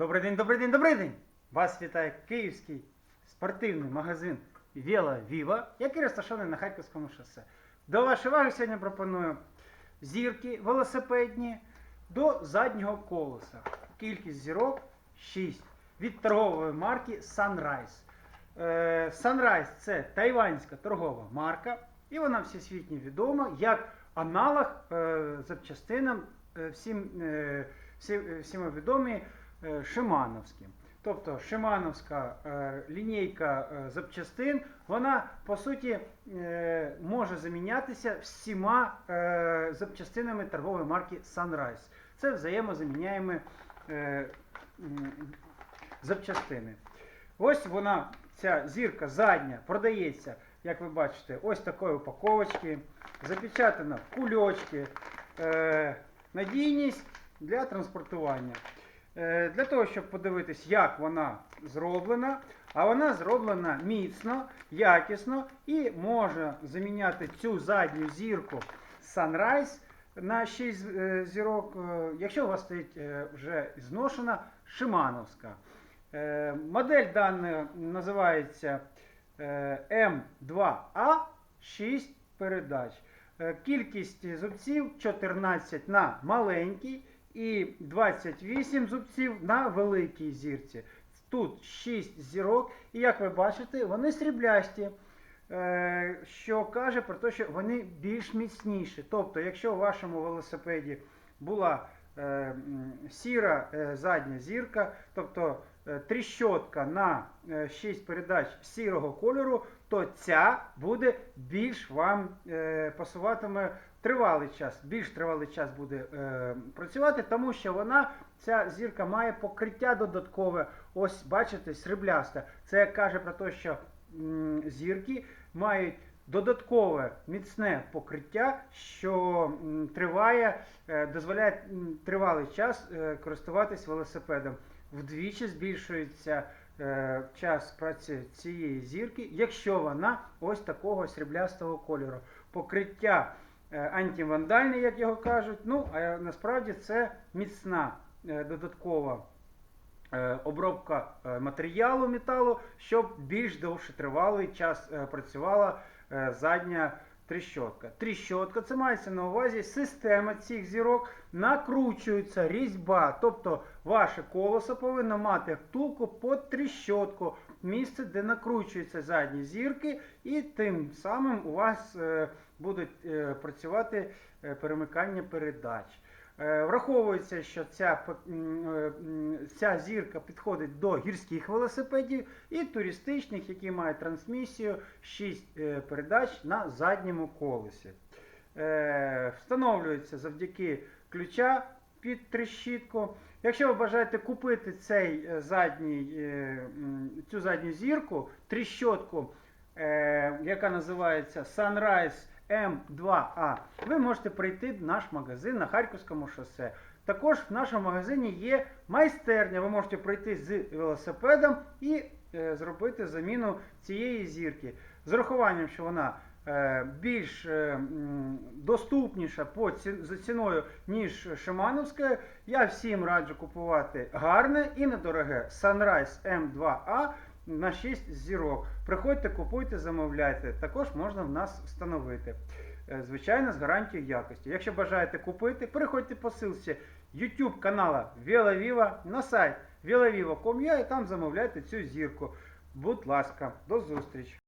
Добрий день, добрий день, добрий день! Вас вітає київський спортивний магазин Віла Віва, який розташований на Харківському шосе. До вашої уваги сьогодні пропоную зірки велосипедні до заднього колеса. Кількість зірок 6 від торгової марки Sunrise. Е, Sunrise це тайванська торгова марка, і вона всесвітньо відома як аналог е, запчастинам е, всім, всі, всім відомі е, Тобто Шимановська е, лінійка е, запчастин, вона по суті може замінятися всіма запчастинами торгової марки Sunrise. Це взаємозаміняємо запчастини. Ось вона, ця зірка задня, продається, як ви бачите, ось такої упаковочки, запечатана в кульочки, надійність для транспортування. Е, для того, щоб подивитись, як вона зроблена, а вона зроблена міцно, якісно і може заміняти цю задню зірку Sunrise на 6 е, зірок, е, якщо у вас стоїть вже зношена Шимановська. Модель дана називається е, М2А 6 передач. Кількість зубців 14 на маленькій і 28 зубців на великій зірці. Тут 6 зірок, і як ви бачите, вони сріблясті. е, Що каже про те, що вони більш міцніші. Тобто, якщо у вашому велосипеді була е, сіра е, задня зірка, тобто тріщотка на 6 передач сірого кольору, то ця буде більш вам пасуватиме тривалий час, більш тривалий час буде е, працювати, тому що вона, ця зірка має покриття додаткове. Ось бачите, срібляста. Це каже про те, що м, зірки мають додаткове міцне покриття, що триває, е, дозволяє тривалий час е, користуватись велосипедом. Вдвічі збільшується е, час праці цієї зірки, якщо вона ось такого сріблястого кольору. Покриття е, антивандальне, як його кажуть. Ну, а насправді це міцна е, додаткова е, обробка матеріалу металу, щоб більш довше тривалий час працювала задня тріщотка. Тріщотка це мається на увазі система цих зірок, накручується різьба, тобто ваше колесо повинно мати втулку під тріщотку, місце, де накручуються задні зірки, і тим самим у вас е, будуть е, працювати е, перемикання передач. Враховується, що ця, ця зірка підходить до гірських велосипедів і туристичних, які мають трансмісію 6 передач на задньому колесі. Встановлюється завдяки ключа під трещітку. Якщо ви бажаєте купити цей е, задній, е, цю задню зірку, тріщотку, е, яка називається Sunrise М2А, ви можете прийти в наш магазин на Харківському шосе. Також в нашому магазині є майстерня. Ви можете прийти з велосипедом і зробити заміну цієї зірки. З урахуванням, що вона більш е, доступніша по за ціною, ніж Шимановська, я всім раджу купувати гарне і недороге Sunrise M2A на 6 зірок. Приходьте, купуйте, замовляйте. Також можна в нас встановити. Е, Звичайно, з гарантією якості. Якщо бажаєте купити, переходьте по ссылці YouTube канала Віла Віва на сайт vilaviva.com.ua і там замовляйте цю зірку. Будь ласка, до зустрічі!